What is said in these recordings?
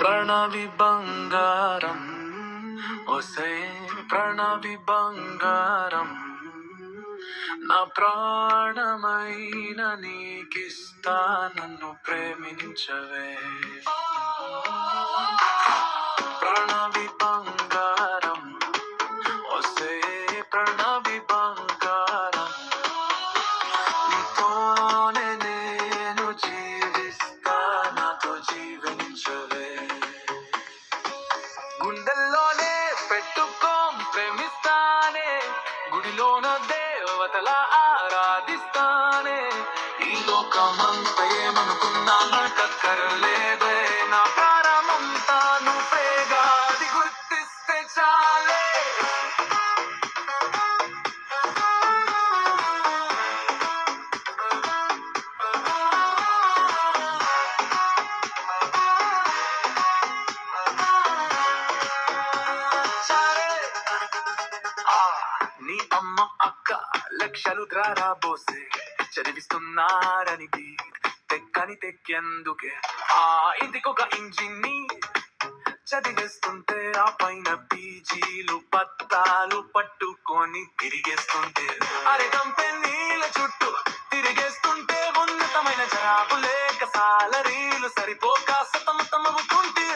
ప్రణవి బంగారం ఒసే ప్రణవి బంగారం నా ప్రాణమైన నీకిస్తా నన్ను ప్రేమించవే. ¡Muy! నీ అమ్మ అక్క లక్షలు ద్రారాబోసే చదివిస్తున్నారని తెక్కని తెక్కేందుకే. ఆ ఇంటికొక ఇంజనీర్ చదివేస్తుంటే ఆ పైన పీజీలు పత్తాలు పట్టుకొని తిరిగేస్తుంటే. అరే కంపెనీల చుట్టూ తిరిగేస్తుంటే ఉన్నతమైన జాబు లేక సాలరీలు సరిపోక సతమతమవుతుంటే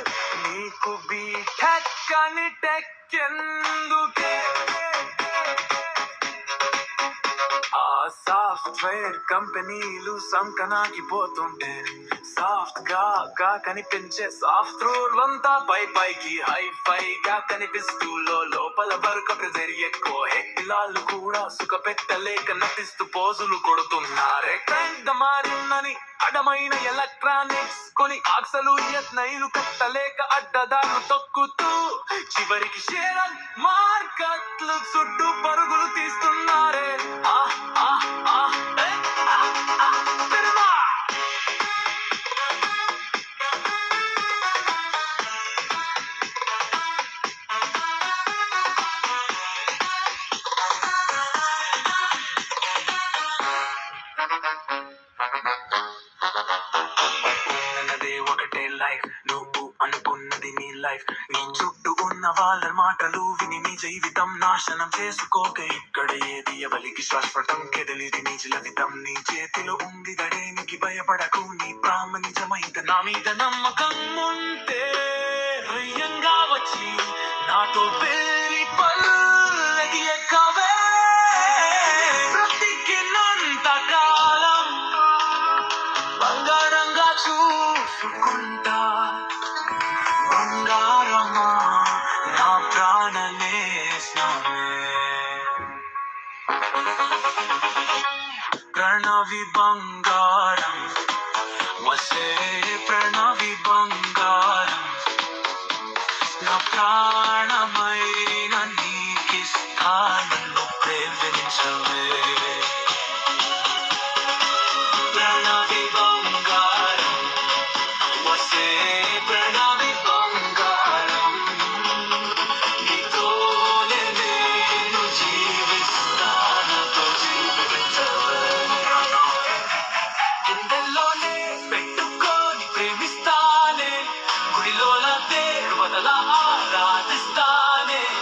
నీకు బీటెక్ అని టెక్ సాఫ్ట్వేర్ కంపెనీలు సంకనాకి పోతుంటే సాఫ్ట్గా గా కనిపించే సాఫ్ట్ రోడ్లంతా పై పైకి హై ఫై గా కనిపిస్తూ లోపల వరకు ప్రెజర్ ఎక్కువ పిల్లలు కూడా సుఖ పెట్టలేక నటిస్తూ పోజులు కొడుతున్నారే ట్రెండ్ మారిందని అడమైన ఎలక్ట్రానిక్స్ కొని ఆక్సలు యత్నైలు కట్టలేక అడ్డదారు తొక్కుతూ చివరికి షేర్ మార్కెట్లు చుట్టూ పరుగులు తీస్తున్నారు ఒకటే లైఫ్. నువ్వు అనుకున్నది నీ లైఫ్. నీ చుట్టూ ఉన్న వాళ్ళ మాటలు విని నీ జీవితం నాశనం చేసుకోక ఇక్కడ ఏది ఎవరికి శాశ్వతం కెదలిది నీ జీవితం. నీ చేతిలో ఉంది గడేనికి భయపడకు. నీ ప్రామ నిజమైతే నా మీద నమ్మకం ఉంటే రయ్యంగా వచ్చి నాతో పెళ్ళి పల్లకి చూసుకుంటా బంగారమా నా ప్రాణనేశమే ప్రణవి బంగారం వసే ప్రణవి బంగారం నా ప్రాణమై